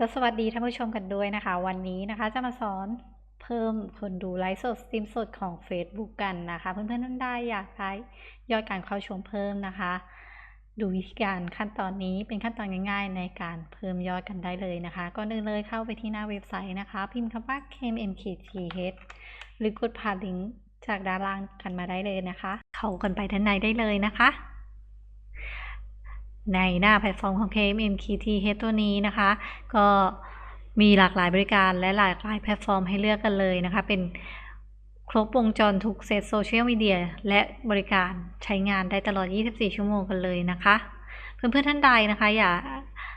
ก็สวัสดีท่านผู้ชมกันด้วยนะคะ วันนี้นะคะจะมาสอนเพิ่มคนดูไลฟ์สดสตรีมสดของ Facebook กันนะคะ เพื่อนๆท่านใดอยากได้ยอดการเข้าชมเพิ่มนะคะ ดูวิธีการขั้นตอนนี้เป็นขั้นตอนง่ายๆ ในการเพิ่มยอดกันได้เลยนะคะก่อนอื่นเลยเข้าไปที่หน้าเว็บไซต์นะคะ พิมพ์คำว่า kmkth หรือกดผ่านลิงก์จากด้านล่างกันมาได้เลยนะคะ เข้ากันไปด้านในได้เลยนะคะ ในหน้าแพลตฟอร์มของ KMMKTH ตัวนี้นะคะ ก็มีหลากหลายบริการและหลากหลายแพลตฟอร์มให้เลือกกันเลยนะคะ เป็นครบวงจรทุกเซตโซเชียลมีเดียและบริการใช้งานได้ตลอด 24 ชั่วโมงกันเลยนะคะ เพื่อนๆท่านใดนะคะ อย่า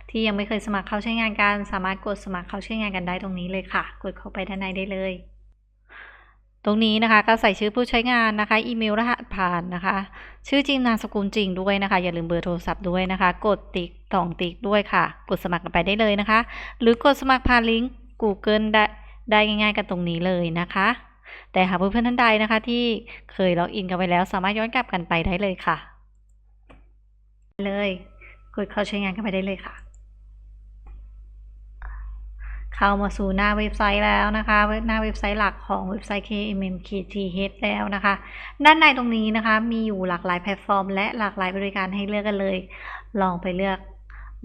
ที่ยังไม่เคยสมัครเข้าใช้งานกันสามารถกดสมัครเข้าใช้งานกันได้ตรงนี้เลยค่ะ กดเข้าไปด้านในได้เลย ตรงนี้นะคะก็ใส่ชื่อผู้ใช้งานนะคะ อีเมลรหัสผ่านนะคะ ชื่อจริงนามสกุลจริงด้วยนะคะ อย่าลืมเบอร์โทรศัพท์ด้วยนะคะ กดติ๊กต่องติ๊กด้วยค่ะ กดสมัครกันไปได้เลยนะคะ หรือกดสมัครผ่านลิงก์ Google ได้ได้ง่ายๆ กันตรงนี้เลยนะคะ แต่หากเพื่อนๆท่านใดนะคะ ที่เคยล็อกอินกันไปแล้ว สามารถย้อนกลับกันไปได้เลยค่ะ เลย กดเข้าใช้งานกันไปได้เลยค่ะ เข้ามาสู่หน้าเว็บไซต์แล้วนะคะหน้าเว็บไซต์หลักของเว็บไซต์ KMMKTH แล้วนะคะ ด้านในตรงนี้นะคะมีอยู่หลากหลายแพลตฟอร์ม และหลากหลายบริการให้เลือกกันเลย ลองไปเลือก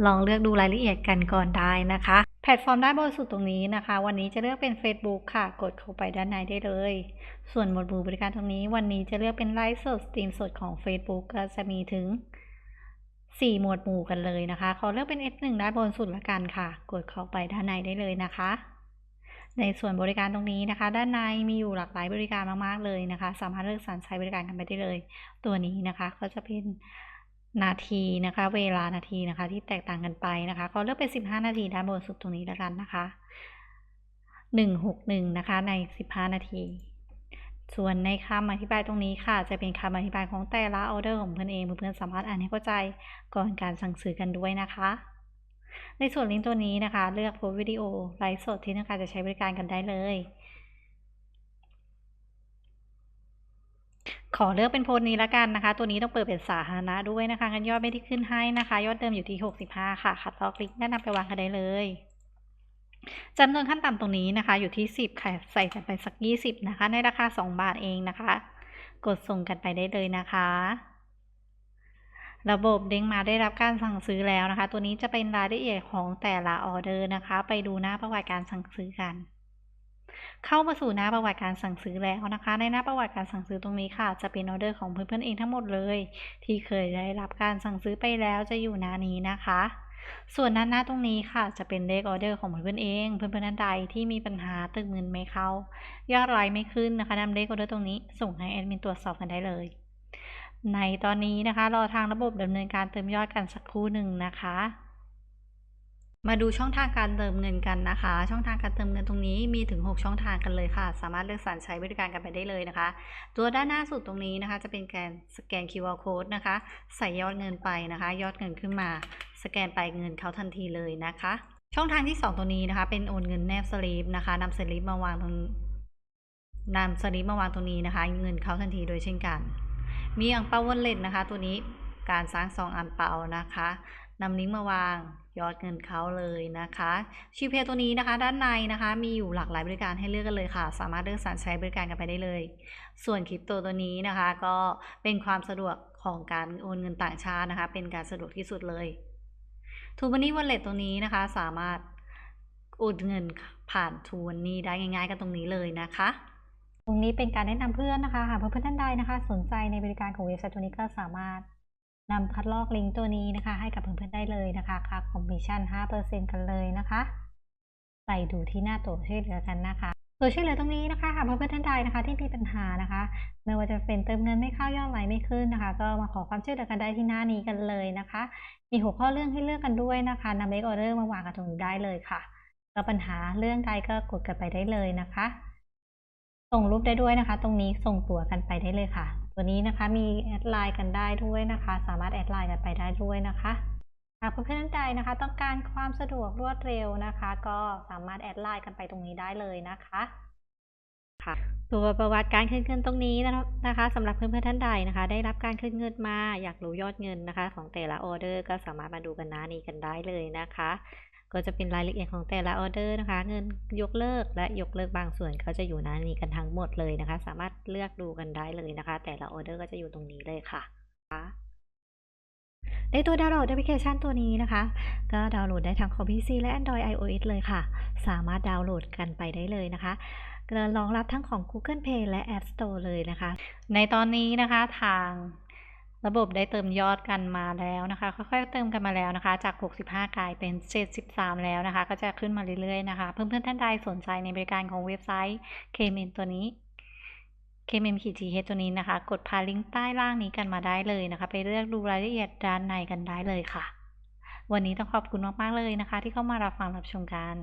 ลองเลือกดูรายละเอียดกันก่อนได้นะคะ แพลตฟอร์มด้านบนสุดตรงนี้นะคะ วันนี้จะเลือกเป็น Facebook ค่ะ กดเข้าไปด้านในได้เลย ส่วนหมวดหมู่บริการตรงนี้ วันนี้จะเลือกเป็นไลฟ์สดสตรีมสดของ Facebook ก็จะมีถึง 4 หมวดหมู่กันเลยนะคะ ขอเลือกเป็น S1 ด้านบนสุดละกันค่ะ กดเข้าไปด้านในได้เลยนะคะ ในส่วนบริการตรงนี้นะคะ ด้านในมีอยู่หลากหลายบริการมากๆเลยนะคะ สามารถเลือกสรรใช้บริการกันไปได้เลย ตัวนี้นะคะก็จะเป็นนาทีนะคะ เวลานาทีนะคะ ที่แตกต่างกันไปนะคะก็เลือกเป็น 15 นาทีด้านบนสุดตรงนี้ล้วกันนะคะ 161 นะคะใน 15 นาที ส่วนในคำอธิบายตรงนี้ค่ะ จะเป็นคำอธิบายของแต่ละออเดอร์ของเพื่อนเองเพื่อนๆสามารถอ่านให้เข้าใจก่อนการสั่งซื้อกันด้วยนะคะ ในส่วนลิงก์ตัวนี้นะคะ เลือกโพสวิดีโอไลฟ์สดที่ต้องการจะใช้บริการกันได้เลย ขอเลือกเป็นโพสนี้ละกันนะคะ ตัวนี้ต้องเปิดเป็นสาธารณะด้วยนะคะงันยอดไม่ได้ขึ้นให้นะคะ ยอดเดิมอยู่ที่ 65 ค่ะคัดลอกลิงก์แนะนำไปวางกันได้เลย จำนวนขั้นต่ำตรงนี้นะคะ อยู่ที่ 10 ค่ะ ใส่กันไปสัก 20 นะคะ ในราคา 2 บาทเองนะคะ กดส่งกันไปได้เลยนะคะ ระบบเด้งมาได้รับการสั่งซื้อแล้วนะคะ ตัวนี้จะเป็นรายละเอียดของแต่ละออเดอร์นะคะ ไปดูหน้าประวัติการสั่งซื้อกัน เข้ามาสู่หน้าประวัติการสั่งซื้อแล้วนะคะ ในหน้าประวัติการสั่งซื้อตรงนี้ค่ะ จะเป็นออเดอร์ของเพื่อนๆเองทั้งหมดเลย ที่เคยได้รับการสั่งซื้อไปแล้วจะอยู่หน้านี้นะคะ ส่วนหน้าหน้าตรงนี้ค่ะ จะเป็นเลขออเดอร์ของเพื่อนๆเอง เพื่อนๆท่านใดที่มีปัญหาตึกเงินไม่เข้ายอดรายไม่ขึ้นนะคะนำเลขออเดอร์ตรงนี้ส่งให้แอดมินตรวจสอบกันได้เลย ในตอนนี้นะคะ รอทางระบบดำเนินการเติมยอดกันสักครู่หนึ่งนะคะ มาดูช่องทางการเติมเงินกันนะคะ ช่องทางการเติมเงินตรงนี้มีถึง 6 ช่องทางกันเลยค่ะ สามารถเลือกสรรใช้บริการกันไปได้เลยนะคะ ตัวด้านหน้าสุดตรงนี้นะคะ จะเป็นการสแกน QR code นะคะ ใส่ยอดเงินไปนะคะ ยอดเงินขึ้นมา สแกนไปเงินเขาทันทีเลยนะคะ ช่องทางที่ 2 ตัวนี้นะคะ เป็นโอนเงินแนบสลิปนะคะนำสลิปมาวางตรงนำสลิปมาวางตรงนี้นะคะ เงินเขาทันทีโดยเช่นกัน มีอังเปาวอลเล็ตนะคะ ตัวนี้การสร้างซองอังเปานะคะนำลิงก์มาวางยอดเงินเขาเลยนะคะชิวเพย์ตัวนี้นะคะ ด้านในนะคะ มีอยู่หลากหลายบริการให้เลือกกันเลยค่ะ สามารถเลือกสรรใช้บริการกันไปได้เลย ส่วนคริปโตตัวนี้นะคะ ก็เป็นความสะดวกของการโอนเงินต่างชาตินะคะ เป็นการสะดวกที่สุดเลย ทูบันนี่วอลเล็ตตัวนี้นะคะ สามารถโอนเงินผ่านทูบันนี่ได้ง่ายๆกันตรงนี้เลยนะคะ ตรงนี้เป็นการแนะนำเพื่อนนะคะหากเพื่อนๆท่านใดนะคะ สนใจในบริการของเว็บไซต์ตัวนี้ก็สามารถนำคัดลอกลิงก์ตัวนี้นะคะ ให้กับเพื่อนๆได้เลยนะคะค่าคอมมิชชั่น 5%กันเลยนะคะ ไปดูที่หน้าตัวช่วยเหลือกันนะคะ ตัวช่วยเหลือตรงนี้นะคะหากเพื่อนท่านใดนะคะ ที่มีปัญหานะคะ ไม่ว่าจะเป็นเติมเงินไม่เข้ายอดไหลไม่ขึ้นนะคะ ก็มาขอความช่วยเหลือกันได้ที่หน้านี้กันเลยนะคะ มีหัวข้อเรื่องให้เลือกกันด้วยนะคะนำเลขออเดอร์มาวางกันตรงนี้ได้เลยค่ะแล้วปัญหาเรื่องใดก็กดกันไปได้เลยนะคะ ส่งรูปได้ด้วยนะคะ ตรงนี้ส่งตัวกันไปได้เลยค่ะ ตัวนี้นะคะมีแอดไลน์กันได้ด้วยนะคะ สามารถแอดไลน์กันไปได้ด้วยนะคะ หากเพื่อนท่านใดนะคะ ต้องการความสะดวกรวดเร็วนะคะ ก็สามารถแอดไลน์กันไปตรงนี้ได้เลยนะคะค่ะตัวประวัติการคืนเงินตรงนี้นะคะสำหรับเพื่อนๆท่านใดนะคะ ได้รับการคืนเงินมาอยากรู้ยอดเงินนะคะ ของแต่ละออเดอร์ก็สามารถมาดูกันหน้านี้กันได้เลยนะคะ ก็จะเป็นรายละเอียดของแต่ละออเดอร์นะคะ เงินยกเลิกและยกเลิกบางส่วนก็จะอยู่หน้านี้กันทั้งหมดเลยนะคะ สามารถเลือกดูกันได้เลยนะคะ แต่ละออเดอร์ก็จะอยู่ตรงนี้เลยค่ะ ในตัวดาวน์โหลดแอปพลิเคชันตัวนี้นะคะ ก็ดาวน์โหลดได้ทั้งของ PC และ Android iOS เลยค่ะ สามารถดาวน์โหลดกันไปได้เลยนะคะรองรับทั้งของ Google Play และ App Store เลยนะคะ ในตอนนี้นะคะทางระบบได้เติมยอดกันมาแล้วนะคะ ค่อยๆเติมกันมาแล้วนะคะ จาก 65 กลายเป็น 73 แล้วนะคะ ก็จะขึ้นมาเรื่อยๆนะคะ เพื่อนๆท่านใดสนใจในบริการของเว็บไซต์ KMN ตัวนี้ KMM ขีด GH ตัวนี้นะคะ กดพาลิงก์ใต้ล่างนี้กันมาได้เลยนะคะ ไปเลือกดูรายละเอียดด้านในกันได้เลยค่ะ วันนี้ต้องขอบคุณมากๆเลยนะคะ ที่เข้ามารับฟังรับชมกัน